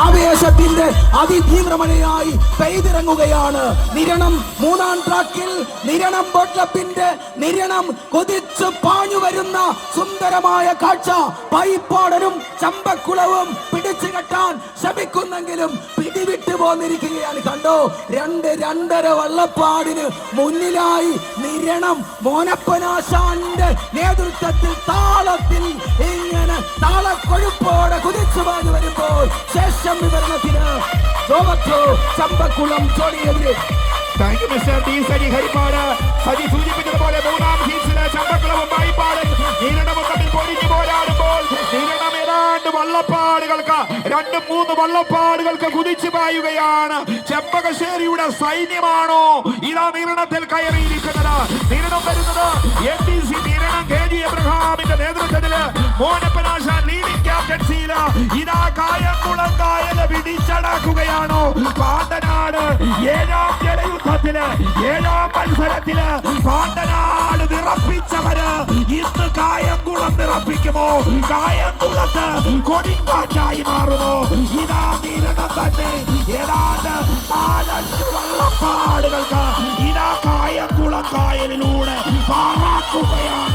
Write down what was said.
ആവേശത്തിന്റെ അതിതീവ്രമഴയായി പെയ്തിറങ്ങുകയാണ്. നിരണം മൂന്നാം ട്രാക്കിൽ നിരണം ബോട്ട്ലപ്പിന്റെ നിരണം കൊതിച്ചു പാഞ്ഞു വരുന്ന സുന്ദരമായ കാഴ്ച. പൈപ്പാടനും ചമ്പക്കുളവും പിടിച്ചു കെട്ടാൻ ശ്രമിക്കുന്നെങ്കിലും പിടിവിട്ടു പോന്നിരിക്കുകയാണ്. കണ്ടോ? രണ്ട് രണ്ടര വള്ളപ്പാടിന് മുന്നിലായി നിരണം മോനപ്പനാശാന്റെ നേതൃത്വത്തിൽ താളത്തിൽ ഇങ്ങനെ താളക്കൊഴുപ്പോടെ കുതിച്ചു പാഞ്ഞു ചോവറ്റോ Champakulam thank you mister T Saji Haripad. Saji സൂചിപ്പിച്ചതുപോലെ മൂന്നാം ഹീസിലെ ചമ്പക്കുളവും പായിപ്പാടും നീരണവും തമ്മിൽ പോരാടുമ്പോൾ നീരണം ഏതാണ്ട് വള്ളപ്പാടുകൾക്ക് രണ്ട് മൂന്ന് വള്ളപ്പാടുകൾക്ക് കുതിച്ചു പായുകയാണ്. ചെമ്പകശ്ശേരിയുടെ സൈന്യമാണോ ഇതാ നീരണത്തിൽ കയറിയിരിക്കുന്നത്? നീരണം വരുന്നത് എൻ ഡി സി നീരണം കെ ജി എബ്രഹാമിന്റെ നേതൃത്വത്തിൽ. മോനപ്പനാശ ലീഡിംഗ് ഇതാ കായംകുളം കായൽ പിടിച്ചടക്കുകയാണോ പാണ്ടനാട് ഏഴാം ജലയുദ്ധത്തിൽ ഏഴാം മത്സരത്തിൽ പാണ്ടനാട് വിറപ്പിച്ചവര് ഇന്ന് കായംകുളം വിറപ്പിക്കുമോ? കായംകുളത്ത് കൊടിങ്കാറ്റായി മാറുമോ? ഇതാ നിരണം തന്നെ ഏതാണ്ട് വള്ളപ്പാടുകൾക്ക് ഇതാ കായംകുളം കായലിലൂടെ പാറാക്കുകയാണ്.